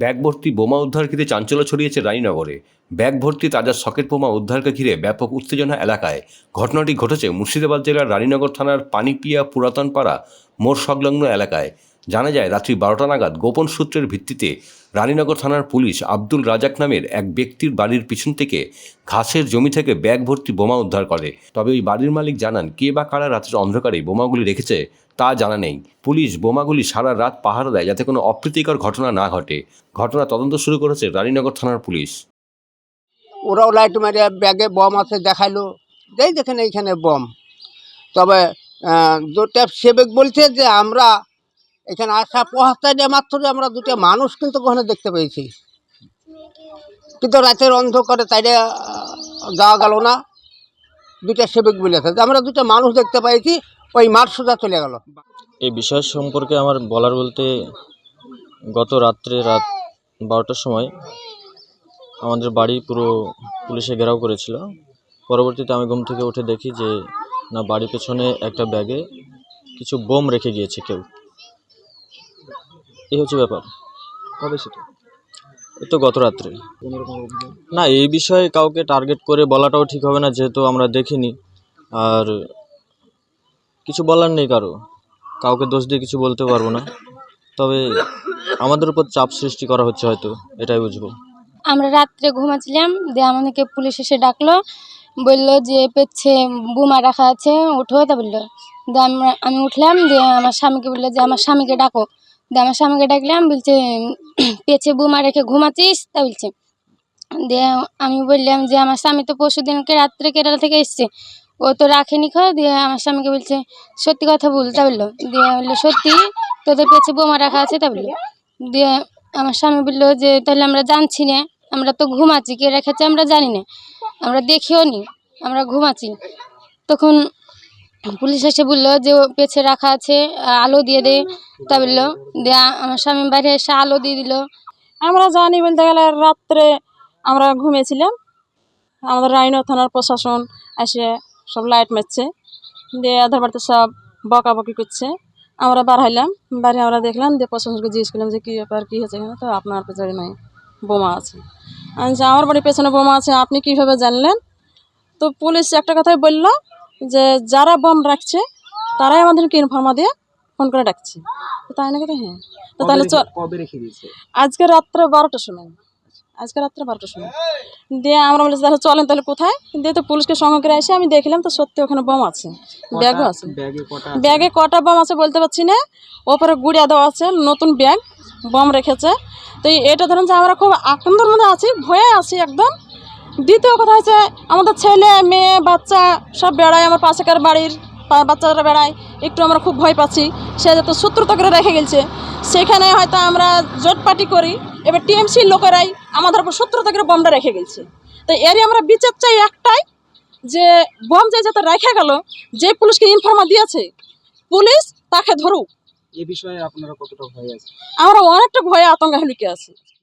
Bag ভর্তি বোমা উদ্ধার ঘিরে চাঞ্চল্য ছড়িয়েছে রানীনগরে। ব্যাগ ভর্তি তাজা সকেট বোমা উদ্ধারকে ঘিরে ব্যাপক উত্তেজনা এলাকায়। ঘটনাটি ঘটেছে মুর্শিদাবাদ জেলার রানীনগর থানার পানিপিয়া পুরাতন পাড়া মোড় সংলগ্ন এলাকায়। জানা যায়, রাত্রি বারোটা নাগাদ গোপন সূত্রের ভিত্তিতে রানীনগর থানার পুলিশ আব্দুল রাজাক নামের এক ব্যক্তির বাড়ির পিছন থেকে ঘাসের জমি থেকে ব্যাগ ভর্তি বোমা উদ্ধার করে। তবে ওই বাড়ির মালিক জানান, কে বা কারা রাতের অন্ধকারে বোমাগুলি রেখেছে তা জানা নেই। পুলিশ বোমাগুলি সারা রাত পাহারা দেয় যাতে কোনো অপ্রীতিকর ঘটনা না ঘটে। ঘটনা তদন্ত শুরু করেছে রানীনগর থানার পুলিশ। ওরাও লাইট মারে ব্যাগে বম আছে, দেখাইলো। যেই দেখেন এইখানে বম। তবে সেবেক বলছে যে আমরা এখানে আসা পৌঁছাতে মাত্র আমরা দুটো মানুষ কিন্তু ওখানে দেখতে পেয়েছি। কিন্তু রাতের অন্ধকারে তাইলে যাওয়া গেল না। দুটা সেবেক বলেছে যে আমরা দুটো মানুষ দেখতে পাইছি, ওই মাঠ সোজা চলে গেল। এই বিষয় সম্পর্কে আমার বলার বলতে, গত রাত্রে রাত বারোটার সময় আমাদের বাড়ি পুরো পুলিশে ঘেরাও করেছিল। পরবর্তীতে আমি ঘুম থেকে উঠে দেখি যে, না, বাড়ির পেছনে একটা ব্যাগে কিছু বোম রেখে গিয়েছে কেউ। এই হচ্ছে ব্যাপার। কবে সেটা? এই তো গত রাত্রে। না এই বিষয়ে কাউকে টার্গেট করে বলাটাও ঠিক হবে না যেহেতু আমরা দেখিনি। আর কিছু বলার নেই কারও। কাউকে দোষ দিয়ে কিছু বলতে পারব না। তবে আমাদের উপর চাপ সৃষ্টি করা হচ্ছে হয়তো এটাই বুঝব। আমরা রাত্রে ঘুমাচ্ছিলাম দিয়ে আমাদেরকে পুলিশ এসে ডাকলো বলল যে পেচ্ছে বোমা রাখা আছে উঠো তা বলল। দিয়ে আমরা আমি উঠলাম দিয়ে আমার স্বামীকে বলল যে আমার স্বামীকে ডাকো। দিয়ে আমার স্বামীকে ডাকলাম, বলছে, পেছে বোমা রেখে ঘুমাচ্ছিস? তা বলছে। দিয়ে আমি বললাম যে, আমার স্বামী তো পরশু দিনকে রাত্রে কেরালা থেকে এসছে। ও তো রাখেনি খো দিয়ে আমার স্বামীকে বলছে, সত্যি কথা বল, তা বলল। দিয়ে বলল, সত্যি? তোদের পেছে বোমা রাখা আছে, তা বলল। দিয়ে আমার স্বামী বলল যে, তাহলে আমরা জানছি না, আমরা তো ঘুমাচ্ছি, কে রেখেছে আমরা জানি না। আমরা দেখিও নি, আমরা ঘুমাচ্ছি। তখন পুলিশ এসে বলল যে ও পেছে রাখা আছে, আলো দিয়ে দে। তা বলল দিয়ে আমার স্বামী বাইরে এসে আলো দিয়ে দিল। আমরা জানি বলতে গেলে রাত্রে আমরা ঘুমিয়েছিলাম। আমাদের রাইনো থানার প্রশাসন এসে সব লাইট মারছে। দিয়ে আধার বাড়িতে সব বকাবকি করছে। আমরা বার হইলাম বাড়ি আমরা দেখলাম দিয়ে প্রশাসনকে জিজ্ঞেস করলাম যে কী ব্যাপার, কী হয়েছে তো আপনার পেছনে নাই, বোমা আছে। আমি আমার বাড়ির পেছনে বোমা আছে, আপনি কীভাবে জানলেন? তো পুলিশ একটা কথাই বলল যে যারা বোম রাখছে তারাই আমাদেরকে ইনফর্মা দিয়ে ফোন করে ডাকছে। তো তাই নাকি হ্যাঁ। তো তাহলে চল কবে রেখে দিয়েছে? আজকে রাত্রে বারোটার সময়। আজকে রাত্রে বারোটার সময়। দিয়ে আমরা বলেছি তাহলে চলেন তাহলে কোথায়? দিয়ে তো পুলিশকে সঙ্গে করে এসে আমি দেখলাম তো সত্যি ওখানে বোম আছে। ব্যাগও আছে। ব্যাগে কটা বোম আছে বলতে পারছি না। ওপরে গুড়িয়া দেওয়া আছে নতুন ব্যাগ বোম রেখেছে। তো এটা ধরুন যে আমরা খুব আনন্দের মধ্যে আছি ভয়ে আছি একদম। দ্বিতীয় কথা হচ্ছে আমাদের ছেলে মেয়ে বাচ্চা সব বেড়ায় আমার পাশেকার বাড়ির বাচ্চারা বেড়ায়। একটু আমরা খুব ভয় পাচ্ছি। সে যত শত্রুতা করে রেখে গেছে সেখানে হয়তো আমরা জোট পার্টি করি। এবার টিএমসির লোকেরাই আমাদের উপর শত্রুতা করে বোমটা রেখে গেছে তো এরই আমরা বিচার চাই একটাই যে বোম যে যাতে রেখে গেল যে পুলিশকে ইনফর্মা দিয়েছে পুলিশ তাকে ধরুক। এ বিষয়ে আপনারা কতটা ভয় আছে? আমরা অনেকটা ভয়ে আতঙ্কে লুকে আছি।